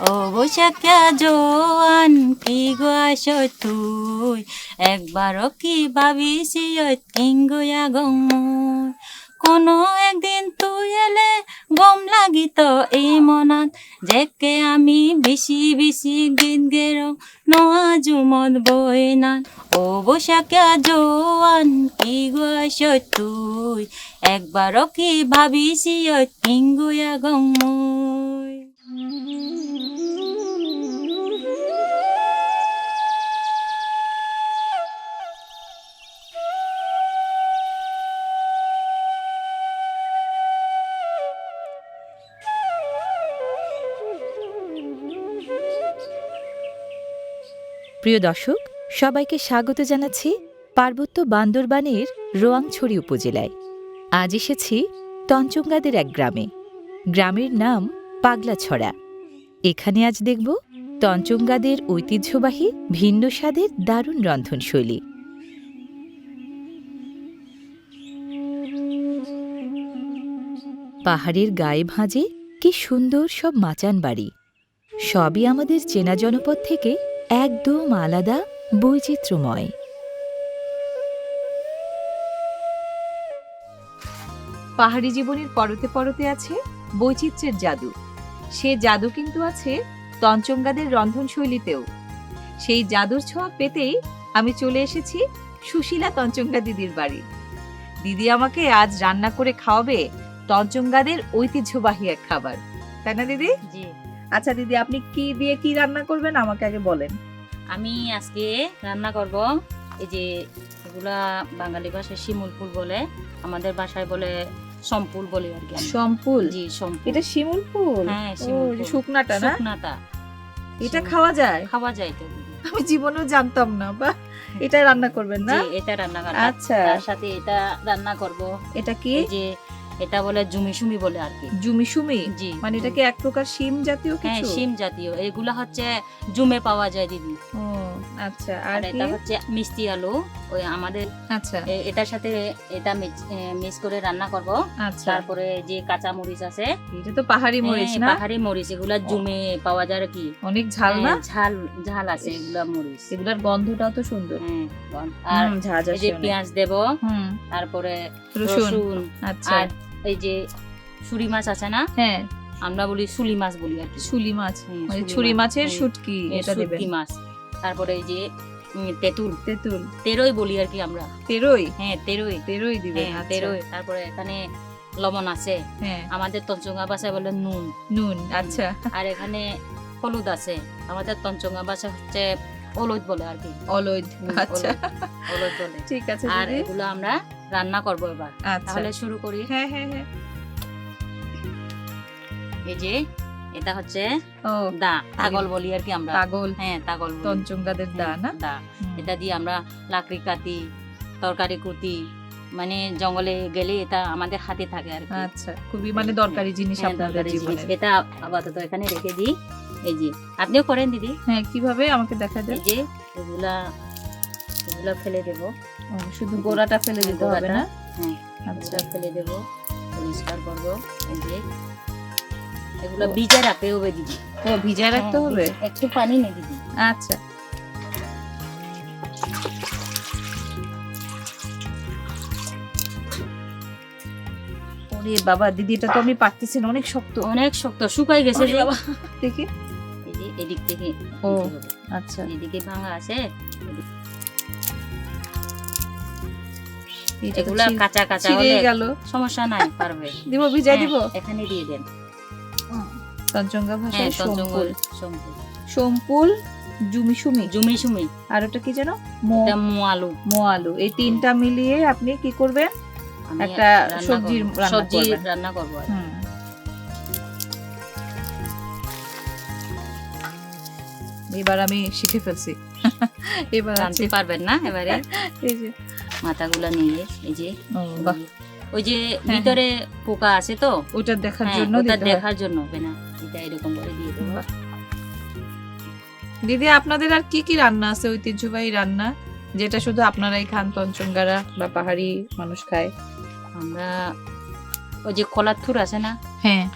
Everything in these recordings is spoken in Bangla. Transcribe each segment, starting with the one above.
বৈশাখা জোয়ান, কি গোয়াস তুই? একবারও কি ভাবিছি কিঙ্গুয়া গমুই কোনো একদিন তুই এলে গম লাগিত এই মনত যেকে আমি বেশি বেশি গীত গেরো, নোয়া জুমত বইনান ও বৈশাখা জোয়ান, কি গোয়াস তুই? একবারও কি ভাবিছি কিঙ্গুয়া গমুই প্রিয় দর্শক, সবাইকে স্বাগত জানাচ্ছি পার্বত্য বান্দরবানের রোয়াংছড়ি উপজেলায়। আজ এসেছি তঞ্চঙ্গাদের এক গ্রামে। গ্রামের নাম পাগলাছড়া এখানে আজ দেখব তঞ্চঙ্গাদের ঐতিহ্যবাহী ভিন্ন স্বাদের দারুণ রন্ধনশৈলী। পাহাড়ের গায়ে ভাঁজে কি সুন্দর সব মাচান বাড়ি। সবই আমাদের চেনা জনপদ থেকে একদম আলাদা, বৈচিত্র্যময়। পাহাড়ি জীবনের পরতে পরতে আছে বৈচিত্র্যের জাদু। সে জাদু কিন্তু আছে তঞ্চঙ্গাদের রন্ধনশৈলীতেও। সেই জাদুর ছোঁয়া পেতেই আমি চলে এসেছি সুশীলা তঞ্চঙ্গা দিদির বাড়ি। দিদি আমাকে আজ রান্না করে খাওয়াবে তঞ্চঙ্গাদের ঐতিহ্যবাহী এক খাবার। তাই না দিদি? জি। আচ্ছা দিদি আপনি কি দিয়ে কি রান্না করবেন আমাকে আগে বলেন। আমি আজকে রান্না করব এই যে এগুলা বাঙালি ভাষায় শিমুল ফুল বলে আমাদের ভাষায় বলে সম্পুল বলে আর কি সম্পুল? জি সম্পুল। এটা শিমুল ফুল? হ্যাঁ শিমুল ফুল। শুকনাটা না? শুকনাটা। এটা খাওয়া যায়? খাওয়া যায় তো। আমি জীবনেও জানতাম না বা এটা রান্না করবেন না? জি এটা রান্না করব। আচ্ছা। তার সাথে এটা রান্না করব। এটা কি? যে এটা বলে জুমিসুমি বলে আর কি। জুমিসুমি? জি। মানে এটা কি এক প্রকার শিম জাতীয় কিছু? হ্যাঁ শিম জাতীয়। এগুলা হচ্ছে জুমে পাওয়া যায় দিদি। ও আচ্ছা আর এটা হচ্ছে মিষ্টি আলু। ওই আমাদের আচ্ছা। এটার সাথে এটা মিক্স করে রান্না করব। আচ্ছা। তারপরে যে কাঁচা মরিচ আছে এটা তো পাহাড়ি মরিচ হ্যাঁ, না? পাহাড়ি মরিচ এগুলা জুমে পাওয়া যায় কি। অনেক ঝাল না? হ্যাঁ, ঝাল ঝাল আছে এগুলা মরিচ। এগুলার গন্ধটাও তো সুন্দর। হ্যাঁ, আর এই যে পেঁয়াজ দেব তারপরে রসুন। আচ্ছা। আর এই যে ছুরি মাছ আছে না? হ্যাঁ। আমরা বলি সুলি মাছ বলি আর কি। শুলি মাছ। মানে ছুরি মাছের শুটকি এটা দেবেন। শুটকি মাছ। তারপরে এই যে তেঁতুল। তেঁতুল। তেরোই বলি আর কি আমরা। তেরোই? হ্যাঁ তেরোই। তেরোই দিবেন হ্যাঁ আচ্ছা। তেরোই। তারপরে এখানে লবণ আছে। হ্যাঁ। আমাদের তঞ্চঙ্গা ভাষায় বলে নুন। নুন আচ্ছা। আর এখানে হলুদ আছে। আমাদের তঞ্চঙ্গা ভাষা হচ্ছে হলুদ বলে আর কি। অলৈদ আচ্ছা। হলুদ, হলুদ বলে। ঠিক আছে আর এগুলো আমরা রান্না করব এবার। আচ্ছা। তাহলে শুরু করি। হ্যাঁ হ্যাঁ হ্যাঁ। এই যে এটা হচ্ছে ও দা তাগল বলি আর কি আমরা। পাগল। হ্যাঁ তাগল বলি। তঞ্চঙ্গাদের দা হ্যাঁ, না? দা। এটা দিয়ে আমরা লাকড়ি কাটি তরকারি কুটি মানে জঙ্গলে গেলে এটা আমাদের হাতে থাকে আর কি। আচ্ছা খুবই মানে দরকারি জিনিস হ্যাঁ, আপনাদের জীবনে। এটা আপাতত এখানে রেখে দিই। এই যে আপনিও করেন দিদি। হ্যাঁ কীভাবে? আমাকে দেখা এই যায় যে এগুলা এগুলা ফেলে দেব। শুধু গোড়াটা ফেলে দিতে হবে না? হ্যাঁ আচ্ছা। ফেলে দেব। পরিষ্কার করব। এই যে এগুলা ভিজে রাখতে হবে দিদি। ও ভিজায় রাখতে হ্যাঁ, হবে? একটু পানি নেই দিদি। আচ্ছা। ওরে বাবা দিদি এটা তো আমি পারতেছি না অনেক শক্ত। অনেক শক্ত শুকাই গেছে বাবা। দেখি। এদিক থেকে ও। আচ্ছা। এদিকে ভাঙা আছে। এগুলা কাঁচা কাঁচা হলে গেল। সমস্যা নাই পারবে। দিব ভিজাই হ্যাঁ, দিব? এখানে দিয়ে দেন। তঞ্চঙ্গা হ্যাঁ ভাষায় তঞ্চঙ্গল সম্পুল। সম্পুল। সম্পুল জুমিসুমি। আর ওটা কি যেন? মোয়ালু। মোয়ালু। এই তিনটা মিলিয়ে আপনি কি করবেন? একটা সবজির সবজি রান্না করব এবার আমি শিখে ফেলছি। এবার আছে। পারবেন না এবারে? এই যে। মাথাগুলা নিয়ে এই যে। ওই যে ভিতরে পোকা আছে তো? ওটা দেখার হ্যাঁ, জন্য ওটা দেখার জন্য। হবে না এটা এরকম করে দিয়ে দেবো। দিদি আপনাদের আর কি কি রান্না আছে ঐতিহ্যবাহী রান্না? যেটা শুধু আপনারাই খান তঞ্চঙ্গারা বা পাহাড়ি মানুষ খায়। আমরা ওই যে কলার থুর আছে না? হ্যাঁ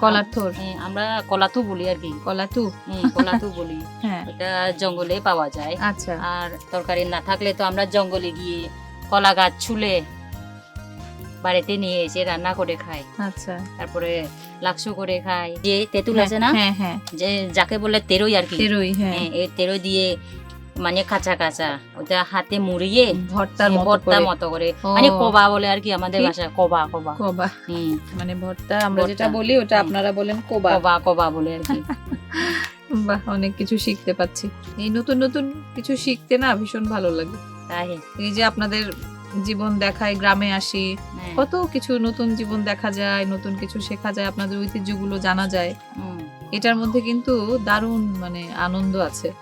কলার থোর হ্যাঁ, আমরা কলাতু বলি আর কি। কলাতু হ্যাঁ, কলাতু বলি। হ্যাঁ। এটা জঙ্গলে পাওয়া যায়। আচ্ছা। আর তরকারি না থাকলে তো আমরা জঙ্গলে গিয়ে কলা গাছ ছুলে বাড়িতে নিয়ে এসে রান্না করে খাই আচ্ছা। তারপরে লাক্স করে খাই যে তেঁতুল আছে না হ্যাঁ হ্যাঁ। যে যাকে বলে তেরোই আর কি। তেরোই হ্যাঁ। হ্যাঁ, এই তেরো দিয়ে মানে কাঁচা কাঁচা ওটা হাতে মুড়িয়ে ভর্তার হ্যাঁ, ভর্তা। মতো করে। মানে কবা বলে আর কি আমাদের? ভাষায় কবা কবা। কোবা। হুম। মানে ভর্তা আমরা যেটা বলি ওটা আপনারা বলেন কোবা। কবা কবা বলে আর কি। বাহ অনেক কিছু শিখতে পাচ্ছি। এই নতুন নতুন কিছু শিখতে না ভীষণ ভালো লাগে। তাই। এই যে আপনাদের জীবন দেখায় গ্রামে আসি। হ্যাঁ, কত কিছু নতুন জীবন দেখা যায় নতুন কিছু শেখা যায় আপনাদের ঐতিহ্যগুলো জানা যায়। এটার মধ্যে কিন্তু দারুণ মানে আনন্দ আছে।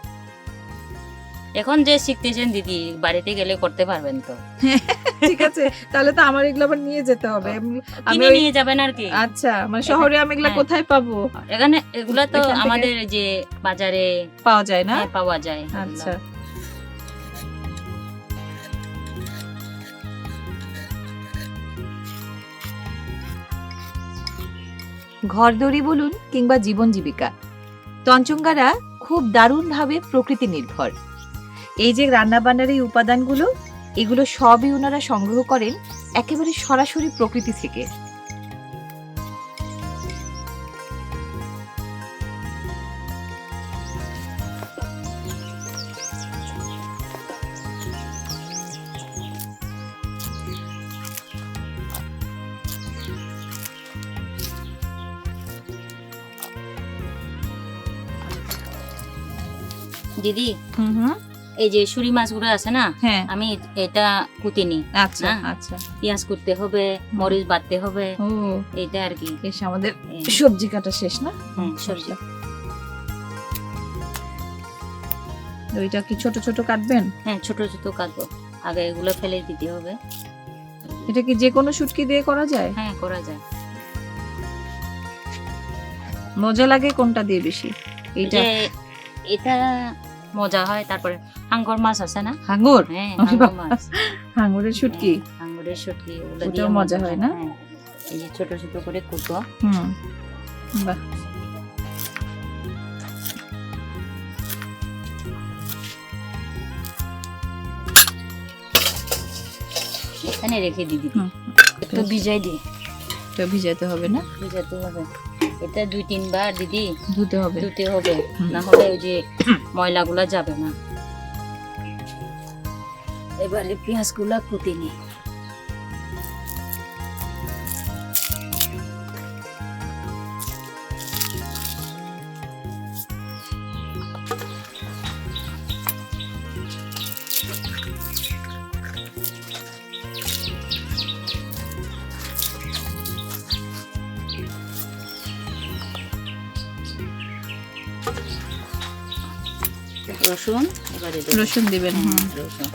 এখন যে শিখতেছেন দিদি বাড়িতে গেলে করতে পারবেন তো। ঠিক আছে তাহলে তো আমার এগুলো আবার নিয়ে যেতে হবে। আমি- কিনে নিয়ে যাবেন আর কি? আচ্ছা মানে শহরে আমি এগুলা হ্যাঁ। কোথায় পাবো? এখানে এগুলা তো আমাদের যে বাজারে পাওয়া যায় না? হ্যাঁ, পাওয়া যায়। আচ্ছা। ঘরদড়ি বলুন কিংবা জীবন জীবিকা। তঞ্চঙ্গারা খুব দারুণভাবে প্রকৃতি নির্ভর এই যে রান্নাবান্নার এই উপাদানগুলো, এগুলো সবই ওনারা সংগ্রহ করেন একেবারে সরাসরি প্রকৃতি থেকে। দিদি? হুম হুম। এই যে সুরি মাছগুলো আছে না হ্যাঁ। আমি এটা কুটি নি আচ্ছা আচ্ছা। পেঁয়াজ করতে হবে মরিচ বাটতে হবে এটা আর কি। বেশ আমাদের সবজি কাটা শেষ না? হুম, সবজি। ওইটা কি ছোট ছোট কাটবেন? হ্যাঁ ছোট ছোট কাটবো। আগে এগুলো ফেলে দিতে হবে। এটা কি যে কোনো শুটকি দিয়ে করা যায়? হ্যাঁ করা যায়। মজা লাগে কোনটা দিয়ে বেশি? এইটা যে এটা মজা হয় তারপরে হাঙ্গর মাছ আছে না? হাঙ্গর? হ্যাঁ হাঙ্গর মাছ। হাঙ্গরের শুটকি? হ্যাঁ, হাঙ্গরের শুটকি ওগুলো দিয়ে মজা হয় না? হ্যাঁ। এই যে ছোট ছোট করে কুটবো হুম। বাহ। এখানে রেখে দিদি। একটু ভিজাই দিই। এটা ভিজাতে হবে না? ভিজাতে হবে। এটা দুই তিনবার দিদি ধুতে হবে। ধুতে হবে। না হলে ওই যে ময়লাগুলা যাবে না। এবারে পেঁয়াজগুলা কুটি নি। রসুন এবারে রসুন দিবেন রসুন।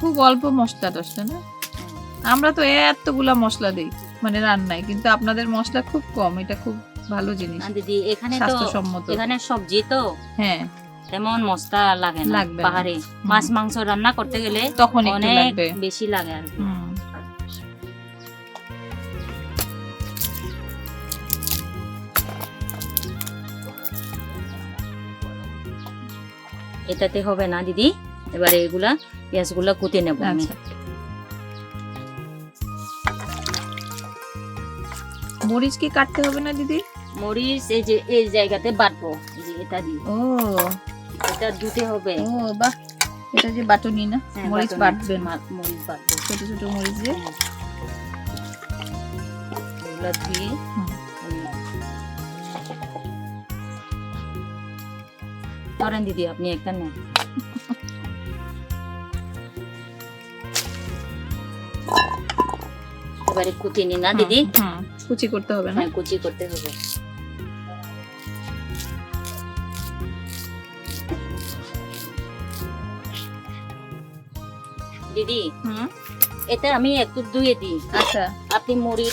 খুব অল্প মশলা টসলা না? আমরা তো এতগুলা মশলা দিই মানে রান্নায় কিন্তু আপনাদের মশলা খুব কম এটা খুব ভালো জিনিস। দিদি এখানে স্বাস্থ্যসম্মত। এখানে সবজি তো? হ্যাঁ। তেমন মশলা লাগে না পাহাড়ে। মাছ মাংস রান্না করতে গেলে তখন অনেক বেশি লাগে আর কি। এটাতে হবে না দিদি। এবারে এগুলা পেঁয়াজগুলা কুটে নেব আমি। আচ্ছা। মরিচ কি কাটতে হবে না দিদি? মরিচ এই যে এই জায়গাতে বাটবো। এটা দিয়ে। ও। এটা হবে। ও বাহ। এটা যে বাটনি না? হ্যাঁ, মরিচ। বাটবেন মরিচ বাটবো ছোট ছোট মরিচ দিয়ে। এগুলা ধুয়ে ধরেন দিদি আপনি একটা নেন। এবারে কুচি নি না দিদি? কুচি করতে হবে না। হ্যাঁ কুচি করতে হবে। দিদি। এটা আমি একটু ধুয়ে দিই। আচ্ছা। আপনি মুড়ি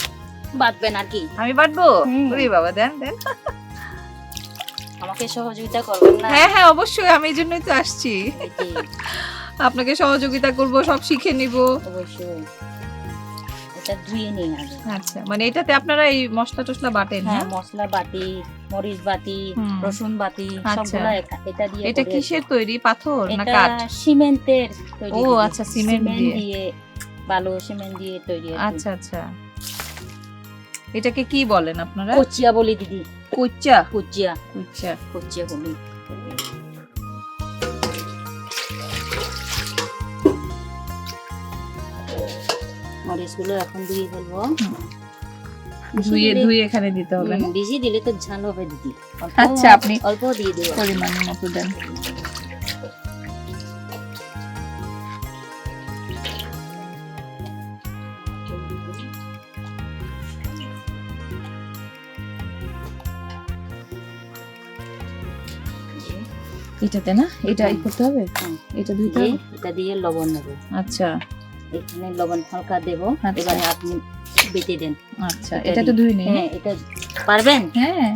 বাটবেন আর কি। আমি বাটবো? ওরে বাবা দেন দেন। আমাকে সহযোগিতা করবেন না? হ্যাঁ হ্যাঁ অবশ্যই আমি এই জন্যই তো আসছি। আপনাকে সহযোগিতা করব সব শিখে নিব। অবশ্যই। এটা ধুয়ে নিই আগে। আচ্ছা মানে এটাতে আপনারা এই মশলা টসলা বাটেন হ্যাঁ হ্যাঁ? মশলা বাটি মরিচ বাটি রসুন বাটি আচ্ছা। সবগুলা এটা দিয়ে এটা কিসের তৈরি? পাথর না কাঠ? সিমেন্টের তৈরি ও, আচ্ছা, সিমেন্ট দিয়ে। বালু সিমেন্ট দিয়ে তৈরি আচ্ছা আচ্ছা। এটাকে কি বলেন আপনারা? কুচিয়া বলি দিদি। কুচ্চা? কুচিয়া কুচ্চা। কুচিয়া বলি। মরিচগুলো এখন দিয়ে ফেলব। ধুয়ে ধুয়ে এখানে দিতে হবে বেশি দিলে তো ঝাল হবে দিদি। আচ্ছা, আপনি- অল্প দিয়ে পরিমাণ মতো দেন। এটাতে না এটাই করতে হবে? এটা ধুইতে এটা দিয়ে লবণ নেব আচ্ছা। এখানে লবণ হালকা দেবো। আচ্ছা। এবারে আপনি বেটে দেন। আচ্ছা এটা তো ধুই নেই হ্যাঁ এটা পারবেন? হ্যাঁ।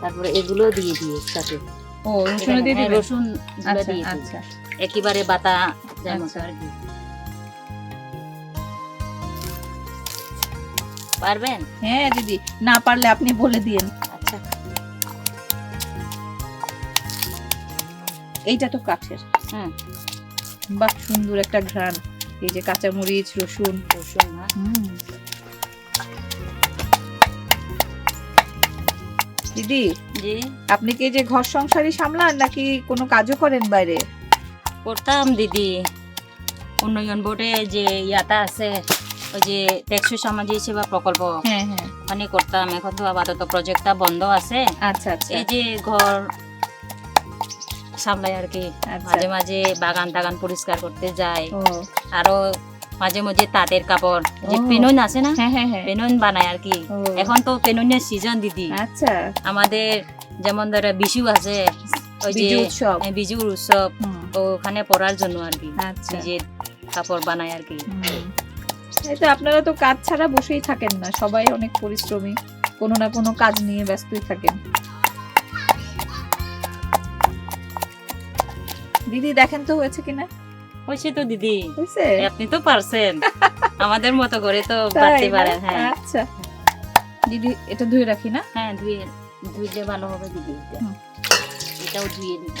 তারপরে এগুলো দিয়ে দিয়ে সাথে। ও রসুন দিয়ে হ্যাঁ, দিবেন? রসুন আচ্ছা আচ্ছা। একেবারে বাতা যেমন আচ্ছা। আর কি। পারবেন? হ্যাঁ দিদি। না পারলে আপনি বলে দিয়েন। আচ্ছা। এইটা তো কাঠের। হুম। বাহ সুন্দর একটা ঘ্রাণ। এই যে কাঁচামরিচ রসুন। রসুন হ্যাঁ। দিদি যে আপনি কি যে ঘর সংসারই সামলান নাকি কোনো কাজও করেন বাইরে? করতাম দিদি। উন্নয়ন বোর্ডে যে ইয়াটা আছে ওই যে টেকসই সামাজিক সেবা প্রকল্প হ্যাঁ হ্যাঁ। ওখানে করতাম। এখন তো আপাতত প্রজেক্টটা বন্ধ আছে। আচ্ছা আচ্ছা। এই যে ঘর সামলাই আর কি। আচ্ছা। মাঝে মাঝে বাগান টাগান পরিষ্কার করতে ও। আরও মাঝে মাঝে তাঁতের কাপড় যে। পেনুন আছে না? হ্যাঁ হ্যাঁ হ্যাঁ। পেনুন বানায় আর কি। এখন তো পেনুনের সিজন দিদি। আচ্ছা। আমাদের যেমন ধরো বিশু আছে ওই যে বিজুর উৎসব। ওখানে পড়ার জন্য আর কি। আচ্ছা। নিজের কাপড় বানায় আর কি। তো আপনারা তো কাজ ছাড়া বসেই থাকেন না। সবাই অনেক পরিশ্রমী। কোনো না কোনো কাজ নিয়ে ব্যস্তই থাকেন। দিদি দেখেন তো হয়েছে কিনা? হয়েছে তো দিদি। হয়েছে? আপনি তো পারছেন। আমাদের মতো করে তো পারতে পারেন হ্যাঁ। আচ্ছা। দিদি এটা ধুয়ে রাখি না? হ্যাঁ ধুয়ে ধুইলে ভালো হবে দিদি। এটাও ধুয়ে দিব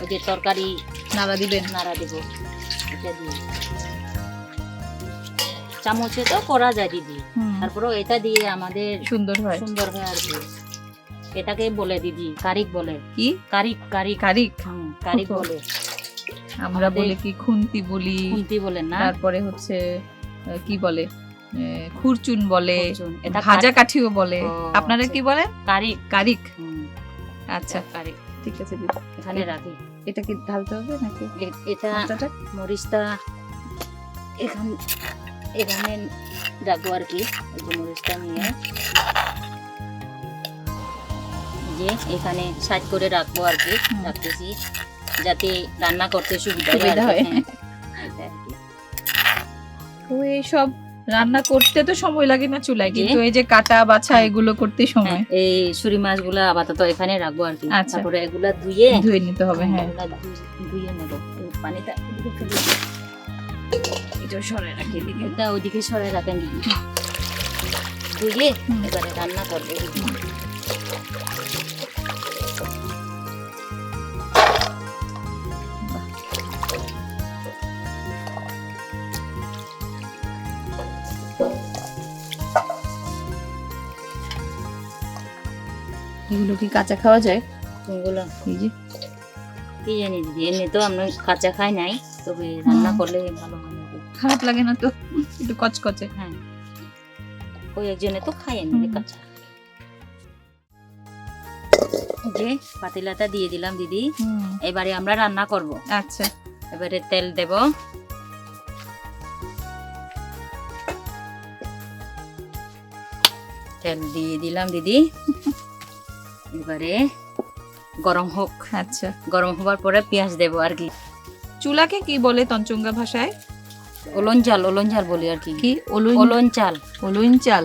ওই যে তরকারি নাড়া দিবেন? নাড়া দেবো। এটা দিয়ে। চামচে তো করা যায় দিদি। তারপরে এটা দিয়ে আমাদের সুন্দর হয়। সুন্দর হয় আর কি। এটাকে বলে দিদি কারিক বলে। কি? কারিক কারিক। কারিক? কারিক বলে। আমরা বলি কি খুন্তি বলি খুন্তি বলেন না। তারপরে হচ্ছে কি বলে খুরচুন বলে এটা ভাজা কাঠিও বলে। আপনারা আচ্ছা। কি বলেন? কারিক। কারিক। আচ্ছা। কারিক। ঠিক আছে এখানে রাখি। এটা কি ঢালতে হবে নাকি? এটা? মরিচটা এখানে এখানে রাখব আর কি। মরিচটা নিয়ে। যে এখানে সাইড করে রাখব আর কি। রাখতেছি। যাতে রান্না করতে সুবিধা হয়। হয়। তো এইসব রান্না করতে তো সময় লাগে না চুলায়। কিন্তু এই যে কাটা বাছা এগুলো করতে সময় হ্যাঁ, এই সুরি মাছগুলা আপাতত এখানে রাখব আর কি আচ্ছা। তারপরে এগুলা ধুয়ে ধুয়ে নিতে হবে হ্যাঁ ধুয়ে- নেব পানিটা। এটা সরে রাখি এটা ওইদিকে সরে রাখেন ধুয়ে এবারে রান্না করব এগুলো কি কাঁচা খাওয়া যায়? কোনগুলো এই যে। কি জানি দিদি এমনি তো আমরা কাঁচা খাই নাই তবে রান্না করলে ভালো হয় খারাপ লাগে না তো একটু কচকচে। হ্যাঁ। ওই একজনে তো খাই এমনি কাঁচা। যে পাতিলাটা দিয়ে দিলাম দিদি এবারে আমরা রান্না করব। আচ্ছা। এবারে তেল দেব। তেল দিয়ে দিলাম দিদি। এবারে গরম হোক। আচ্ছা। গরম হবার পরে পেঁয়াজ দেবো আর কি। চুলাকে কি বলে তঞ্চঙ্গা ভাষায়? ওলন চাল ওলন চাল বলি আর কি। কি? ওলুন ওলন চাল। ওলুন চাল?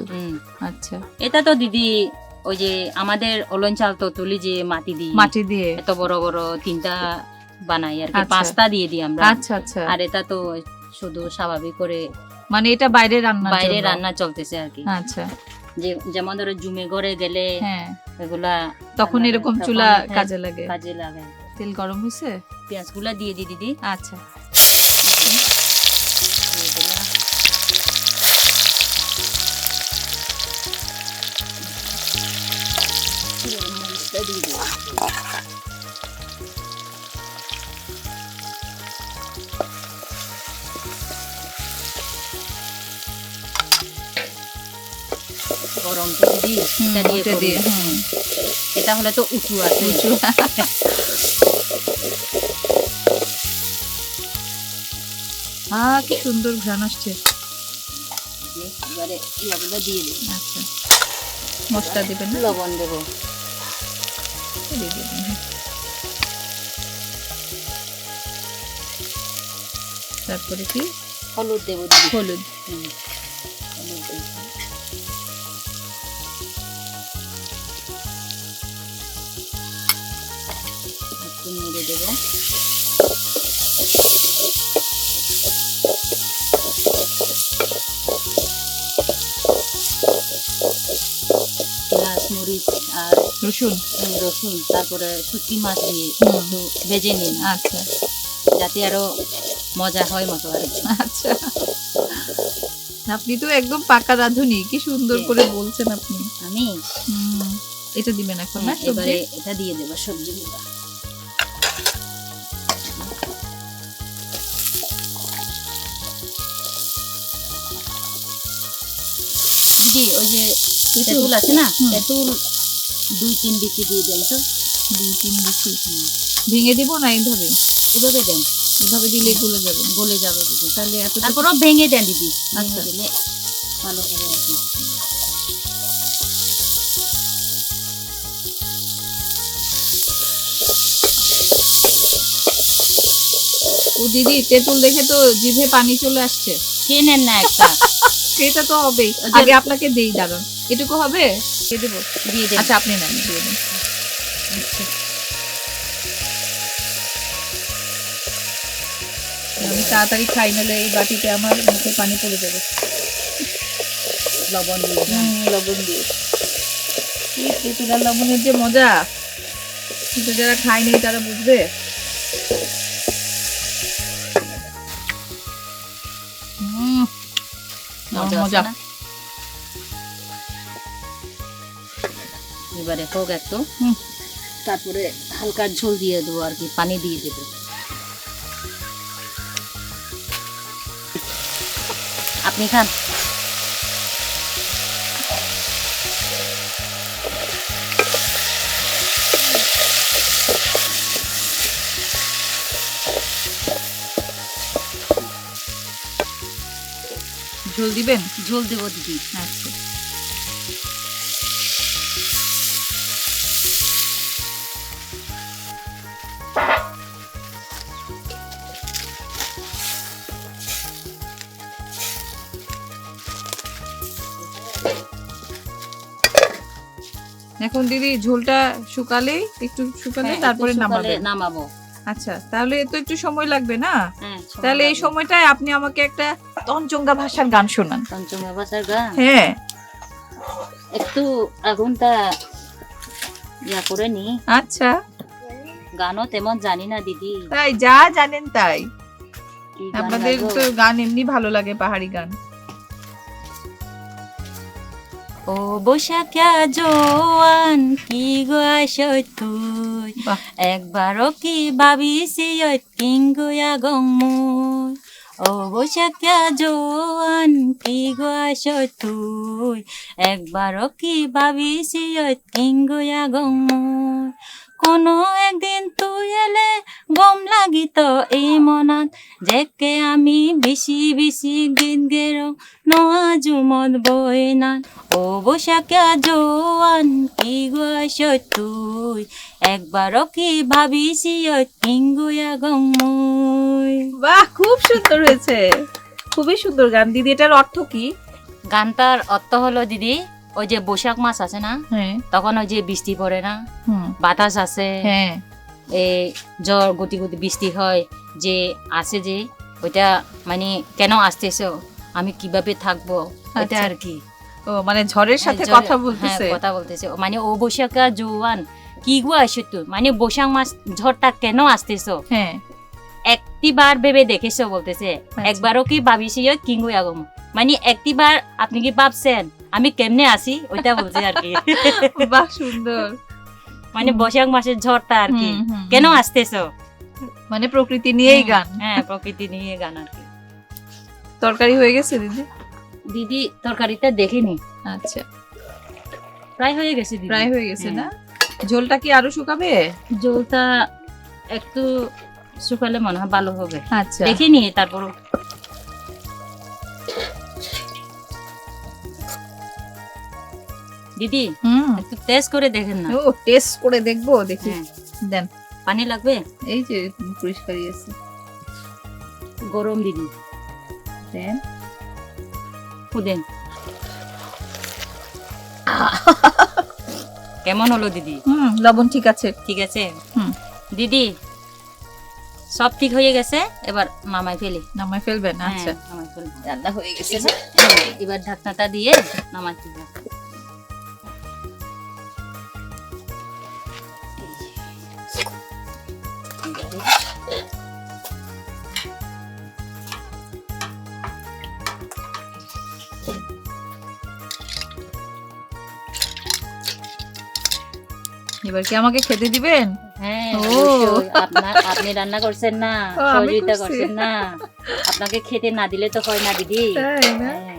আচ্ছা। এটা তো দিদি ওই যে আমাদের অলন চাল তো তুলি যে মাটি দিই মাটি দিয়ে। এত বড় বড় তিনটা বানাই আর কি। আচ্ছা। পাঁচটা দিয়ে দিই আমরা। আচ্ছা আচ্ছা। আর এটা তো শুধু স্বাভাবিক করে মানে এটা বাইরে রান্না বাইরে রান্না চলতেছে আর কি। আচ্ছা। যে যেমন ধরো জুমে ঘরে গেলে হ্যাঁ। এগুলা তখন এরকম চুলা হ্যাঁ, কাজে লাগে। কাজে লাগে। তেল গরম হয়েছে পেঁয়াজগুলা দিয়ে দিই দিদি। আচ্ছা। এটা দিয়ে দিয়ে, এটা হলে তো উঁচু আছে। উঁচু। আহ কি সুন্দর ঘ্রাণ আসছে। এবারে ইয়াগুলো দিয়ে দিই। আচ্ছা। মশলা দিবেন লবণ দেবো। দিয়ে দিবেন। তারপরে কি? হলুদ দেবো হলুদ। হুম, রসুন? রসুন তারপরে শুটকি মাছ দিয়ে একটু ভেজে নিন। আচ্ছা। যাতে আরও মজা হয় মতো আর আচ্ছা। আপনি তো একদম পাকা রাঁধুনি কি সুন্দর করে বলছেন আপনি। আমি? এটা দিবেন এখন না হ্যাঁ, এবারে এটা দিয়ে দেবো সবজিগুলো। দিদি ওই যে তেঁতুল আছে না? তেঁতুল দুই তিন বিচি দিয়ে দেন তো। দুই তিন বিচি ভেঙে দিব না এইভাবে? এভাবে দেন। এভাবে দিলে গুলো যাবে গলে যাবে দিদি। তাহলে এত তারপরও ভেঙে দেন দিদি। আচ্ছা। দিলে ভালো আর ও দিদি তেঁতুল দেখে তো জিভে পানি চলে আসছে। খেয়ে নেন না একটা সেটা তো হবেই। আগে আপনাকে দেই দাঁড়ান। এটুকু হবে? দিয়ে দেবো দিয়ে দেন আচ্ছা আপনি নেন। দিয়ে দিন আচ্ছা। আমি তাড়াতাড়ি খাই নাহলে এই বাটিতে আমার মুখে পানি পড়ে যাবে। লবণ দিয়ে লবণ দিয়ে। এই তেঁতুল লবণের যে মজা। কিন্তু যারা খায়নি তারা বুঝবে। মজা এবারে হোক একটু তারপরে হালকা ঝোল দিয়ে দেবো আর কি পানি দিয়ে দেবো। আপনি খান। ঝোল দিবেন? ঝোল দেবো দিদি আচ্ছা এখন দিদি ঝোলটা শুকালে একটু শুকালে হ্যাঁ, তারপরে নামাবেন নামাবো। আচ্ছা তাহলে তো একটু সময় লাগবে না? হ্যাঁ তাহলে এই সময়টায় আপনি আমাকে একটা তঞ্চঙ্গা ভাষার গান শোনান। পঞ্চমা বাসার গান? হ্যাঁ। একটু আগুনটা ইয়া করে নি। আচ্ছা। গানও তেমন জানি না দিদি। তাই যা জানেন তাই। আপনাদের তো গান এমনি ভালো লাগে পাহাড়ি গান। ও বৈশাখ্যা জোয়ান কি গাছ তুই। একবারও কি ভাবিছি কিঙ্গুয়া গমুই ও বৈশাখ্যা জোয়ান কি গাছ তুই? একবারও কি ভাবিছি কিঙ্গুয়া গমুই কোনো একদিন তুই এলে গম লাগিত এই মনত যেকে আমি বেশি বেশি গীত গেরো বইনান ও বৈশাখা জোয়ান কি গাছ তুই? একবারও কি ভাবিছি কিঙ্গুয়া গমুই বাহ খুব সুন্দর হয়েছে। খুবই সুন্দর গান। দিদি এটার অর্থ কি? গানটার অর্থ হলো দিদি ওই যে বৈশাখ মাস আছে না? হ্যাঁ। তখন ওই যে বৃষ্টি পড়ে না? বাতাস আছে হ্যাঁ। এই জ্বর গতি গতি বৃষ্টি হয়। যে আসে যে ওইটা মানে কেন আসতেছো? আমি কীভাবে থাকব? এটা আচ্ছা। আর কি ও মানে ঝড়ের সাথে হ্যাঁ, কথা বলতেছে? হ্যাঁ, কথা বলতেছে। মানে ও বৈশাখা জোয়ান। কি গো আসে তো মানে বৈশাখ মাস ঝড়টা কেন আসতেছো? হ্যাঁ। একটিবার ভেবে দেখেছ বলতেছে। আচ্ছা। একবারও কি ভাবিছি কিঙ্গু আগম? মানে একটিবার আপনি কি ভাবছেন? আমি কেমনে আসি ওইটা বলছে আর কি বাহ সুন্দর। মানে। বৈশাখ মাসের ঝড়টা আর কি কেন। আসতেছো? মানে প্রকৃতি নিয়েই গান। হ্যাঁ প্রকৃতি নিয়ে গান আর কি তরকারি হয়ে গেছে দিদি? দিদি তরকারিটা দেখিনি। আচ্ছা। প্রায় হয়ে গেছে দিদি। প্রায় হয়ে গেছে হ্যাঁ। না? ঝোলটা কি আরও শুকাবে? জলটা একটু শুকালে মনে হয় ভালো হবে। আচ্ছা। দেখিনি তারপর দিদি একটু টেস্ট করে দেখেন না। ও টেস্ট করে দেখব দেখি। হ্যাঁ। দেন। পানি লাগবে? এই যে পরিষ্কারই আছে। গরম দিদি। দেন কেমন হলো দিদি হুম লবণ ঠিক আছে ঠিক আছে হুম দিদি সব ঠিক হয়ে গেছে এবার নামাই ফেলি নামাই ফেলবেন আচ্ছা নামাই ফেলবেন রান্না হয়ে গেছে এবার ঢাকনাটা দিয়ে নামাই ফেলি এবার কি আমাকে খেতে দিবেন? হ্যাঁ আপনি রান্না করছেন না সহযোগিতা করছেন না। আপনাকে খেতে না দিলে তো হয় না দিদি। হ্যাঁ।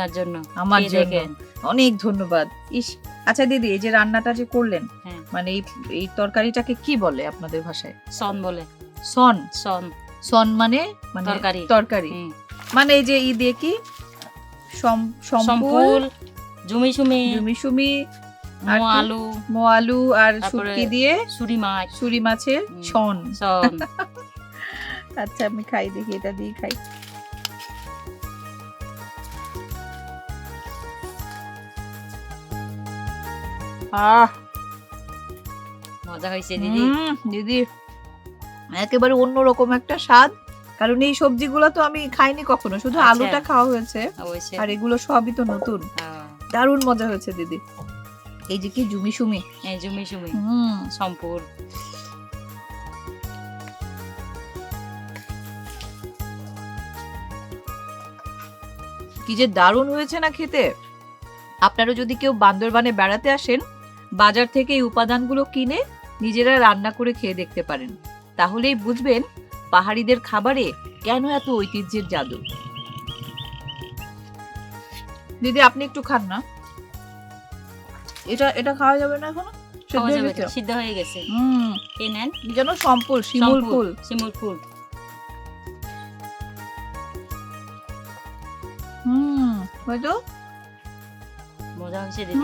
আপনার জন্য আমার জন্য। অনেক ধন্যবাদ। ইস আচ্ছা দিদি এই যে রান্নাটা যে করলেন হ্যাঁ। মানে এই এই তরকারিটাকে কি বলে আপনাদের ভাষায়? সন বলে। সন? সন। সন মানে মানে তরকারি। তরকারি। মানে এই যে ই দিয়ে কি? সম্পুল? জুমি সুমি জুমি সুমি আর মো আলু মো আলু আর শুটকি দিয়ে সুরি মাছ। সুরি মাছের। ছন সন। আচ্ছা আমি খাই দেখি এটা দিয়ে খাই। আহ। মজা হয়েছে দিদি দিদি। একেবারে অন্যরকম একটা স্বাদ। কারণ এই সবজিগুলো তো আমি খাইনি কখনো। শুধু আচ্ছা। আলুটা খাওয়া হয়েছে। আর এগুলো সবই তো নতুন। হ্যাঁ। দারুণ মজা হয়েছে দিদি। এই যে কি জুমি সুমি এই জুমি সুমি হুম। সম্পুর কি যে দারুণ হয়েছে না খেতে। আপনারা যদি কেউ বান্দরবানে বেড়াতে আসেন বাজার থেকে এই উপাদানগুলো কিনে নিজেরা রান্না করে খেয়ে দেখতে পারেন। তাহলেই বুঝবেন পাহাড়িদের খাবারে কেন এত ঐতিহ্যের জাদু। দিদি আপনি একটু খান না। এটা এটা খাওয়া যাবে না এখনও? সেদ্ধ হয়ে গেছে? হুম। নেন। যেন সম্পুল শিমুল ফুল। শিমুল ফুল। হুম হয়তো। মজা হয়েছে দিদি।